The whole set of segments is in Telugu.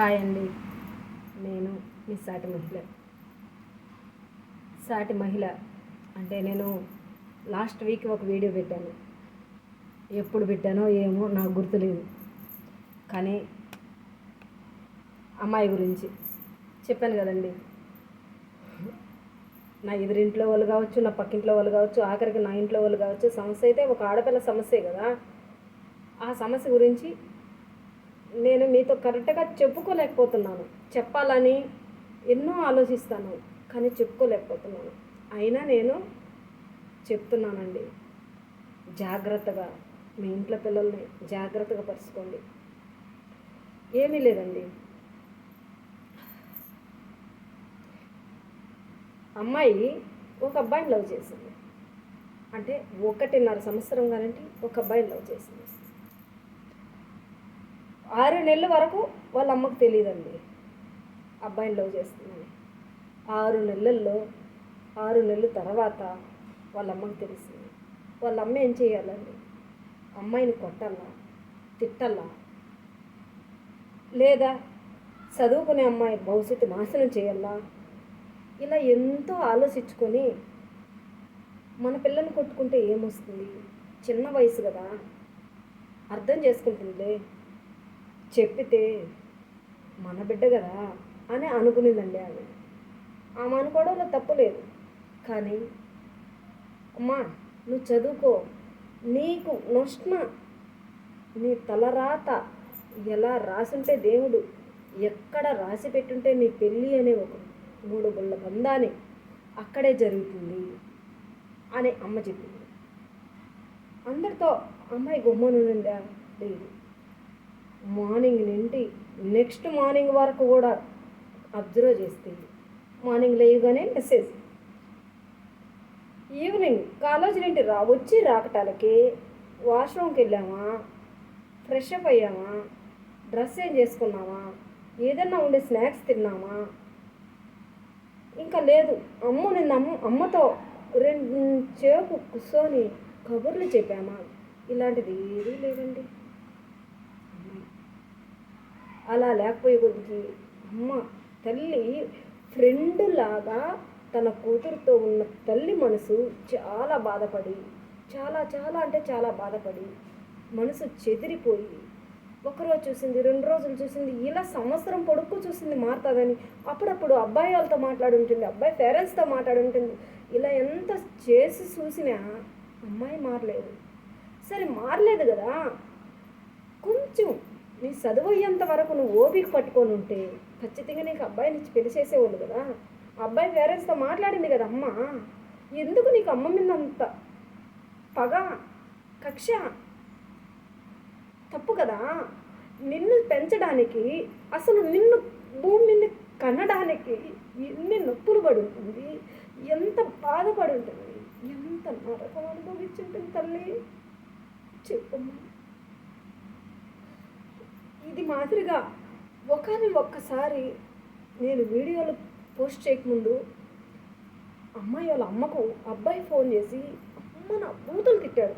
హాయ్ అండి. నేను మీ సాటి మహిళ. సాటి మహిళ అంటే నేను లాస్ట్ వీక్ ఒక వీడియో పెట్టాను. ఎప్పుడు పెట్టానో ఏమో నాకు గుర్తులేదు. కానీ అమ్మాయి గురించి చెప్పాను కదండి. నా ఎదురింట్లో వాళ్ళు కావచ్చు నా పక్కింట్లో వాళ్ళు కావచ్చు ఆఖరికి నా ఇంట్లో వాళ్ళు కావచ్చు సమస్య అయితే ఒక ఆడపిల్ల సమస్యే కదా. ఆ సమస్య గురించి నేను మీతో కరెక్ట్గా చెప్పుకోలేకపోతున్నాను. చెప్పాలని ఎన్నో ఆలోచిస్తాను కానీ చెప్పుకోలేకపోతున్నాను. అయినా నేను చెప్తున్నానండి. జాగ్రత్తగా మీ ఇంట్లో పిల్లల్ని జాగ్రత్తగా పరుచుకోండి. ఏమీ లేదండి. అమ్మాయి ఒక అబ్బాయిని లవ్ చేసింది. అంటే ఒకటిన్నర సంవత్సరం కానంటే ఒక అబ్బాయిని లవ్ చేసింది. ఆరు నెలల వరకు వాళ్ళ అమ్మకు తెలియదండి అబ్బాయిని లవ్ చేస్తుందని. ఆరు నెలల్లో ఆరు నెలల తర్వాత వాళ్ళ అమ్మకి తెలిసింది. వాళ్ళ అమ్మ ఏం చేయాలండి? అమ్మాయిని కొట్టాలా? తిట్టాలా? లేదా చదువుకునే అమ్మాయి భవిష్యత్తు నాశనం చేయాలా? ఇలా ఎంతో ఆలోచించుకొని మన పిల్లల్ని కొట్టుకుంటే ఏమొస్తుంది? చిన్న వయసు కదా. అర్థం చేసుకుంటుందిలే. చెప్పితే మన బిడ్డ కదా అని అనుకునేదండి ఆమె ఆమె అనుకోవడంలో తప్పు లేదు. కానీ అమ్మా నువ్వు చదువుకో. నీకు నొష్ణ నీ తలరాత ఎలా రాసుంటే దేవుడు ఎక్కడ రాసి పెట్టుంటే నీ పెళ్ళి అనే ఒక మూడు గుళ్ళ బంధాన్ని అక్కడే జరుగుతుంది అని అమ్మ చెప్పింది. అందరితో అమ్మాయి గుమ్మనుందా లేదు. మార్నింగ్ నుండి నెక్స్ట్ మార్నింగ్ వరకు కూడా అబ్జర్వ్ చేస్తుంది మార్నింగ్ లేవుగానే మెసేజ్. ఈవినింగ్ కాలేజీ నుండి రా వచ్చి రాకటాలకి వాష్రూమ్కి వెళ్ళామా ఫ్రెష్ అప్ అయ్యామా డ్రెస్ ఏం చేసుకున్నామా ఏదన్నా ఉండే స్నాక్స్ తిన్నామా? ఇంకా లేదు అమ్మ నిన్న అమ్మ అమ్మతో రెండు చేపు కూర్చొని కబుర్లు చెప్పామా? ఇలాంటిది ఏదీ లేదండి. అలా లేకపోయే కొద్దికి అమ్మ తల్లి ఫ్రెండ్ లాగా తన కూతురుతో ఉన్న తల్లి మనసు చాలా బాధపడి చాలా చాలా అంటే చాలా బాధపడి మనసు చెదిరిపోయి ఒకరోజు చూసింది రెండు రోజులు చూసింది ఇలా సంవత్సరం పొడుక్కు చూసింది మారుతుందని అప్పుడప్పుడు అబ్బాయి వాళ్ళతో మాట్లాడుంటుంది అబ్బాయి పేరెంట్స్తో మాట్లాడుంటుంది ఇలా ఎంత చేసి చూసినా అమ్మాయి మారలేదు. సరే మారలేదు కదా. కొంచెం నీ చదువు అయ్యేంత వరకు నువ్వు ఓపిక పట్టుకొని ఉంటే ఖచ్చితంగా నీకు అబ్బాయిని ఇచ్చి పెళ్ళి చేసేవాళ్ళు కదా. ఆ అబ్బాయి పేరెంట్స్తో మాట్లాడింది కదా అమ్మ. ఎందుకు నీకు అమ్మ మీద అంత పగ కక్ష? తప్పు కదా. నిన్ను పెంచడానికి అసలు నిన్ను భూమి మీద కనడానికి ఎన్ని నొప్పులు పడి ఉంటుంది ఎంత బాధపడి ఉంటుంది ఎంత నరకం అనుభవించి ఉంటుంది తల్లి? చెప్పమ్మా. ఇది మాదిరిగా ఒకరిని ఒక్కసారి నేను వీడియోలు పోస్ట్ చేయకముందు అమ్మాయి వాళ్ళ అమ్మకు అబ్బాయి ఫోన్ చేసి అమ్మ నా బూతులు తిట్టాడు.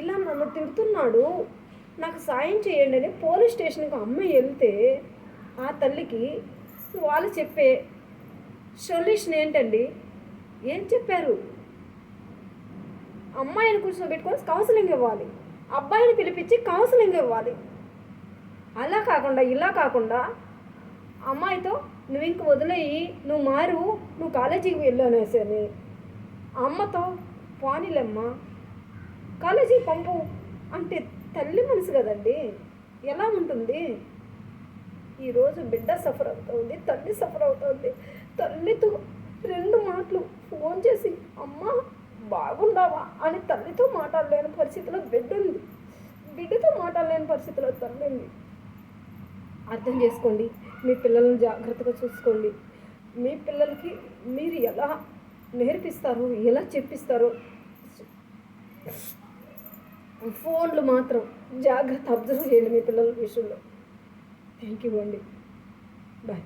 ఇలా నన్ను తిడుతున్నాడు. నాకు సాయం చేయండి అని పోలీస్ స్టేషన్కి అమ్మాయి వెళ్తే ఆ తల్లికి వాళ్ళు చెప్పే సొల్యూషన్ ఏంటండి? ఏం చెప్పారు? అమ్మాయిని కూర్చోబెట్టుకొని కౌన్సిలింగ్ ఇవ్వాలి. అబ్బాయిని పిలిపించి కౌన్సిలింగ్ ఇవ్వాలి. అలా కాకుండా ఇలా కాకుండా అమ్మాయితో నువ్వు ఇంక వదిలేయి నువ్వు మారు నువ్వు కాలేజీకి వెళ్ళానేసని అమ్మతో పోనీలమ్మా కాలేజీకి పంపు అంటే తల్లి మనసు కదండి. ఎలా ఉంటుంది? ఈరోజు బిడ్డ సఫర్ అవుతుంది తల్లి సఫర్ అవుతుంది. తల్లితో రెండు మాటలు ఫోన్ చేసి అమ్మ బాగుండావా? అని తల్లితో మాట్లాడలేని పరిస్థితిలో బిడ్డ ఉంది. బిడ్డతో మాట్లాడలేని పరిస్థితిలో తల్లి ఉంది. అర్థం చేసుకోండి. మీ పిల్లలను జాగ్రత్తగా చూసుకోండి. మీ పిల్లలకి మీరు ఎలా నేర్పిస్తారో ఎలా చెప్పిస్తారో ఫోన్లు మాత్రం జాగ్రత్త అబ్జర్వ్ చేయండి మీ పిల్లల విషయంలో. థ్యాంక్ యూ అండి. బాయ్.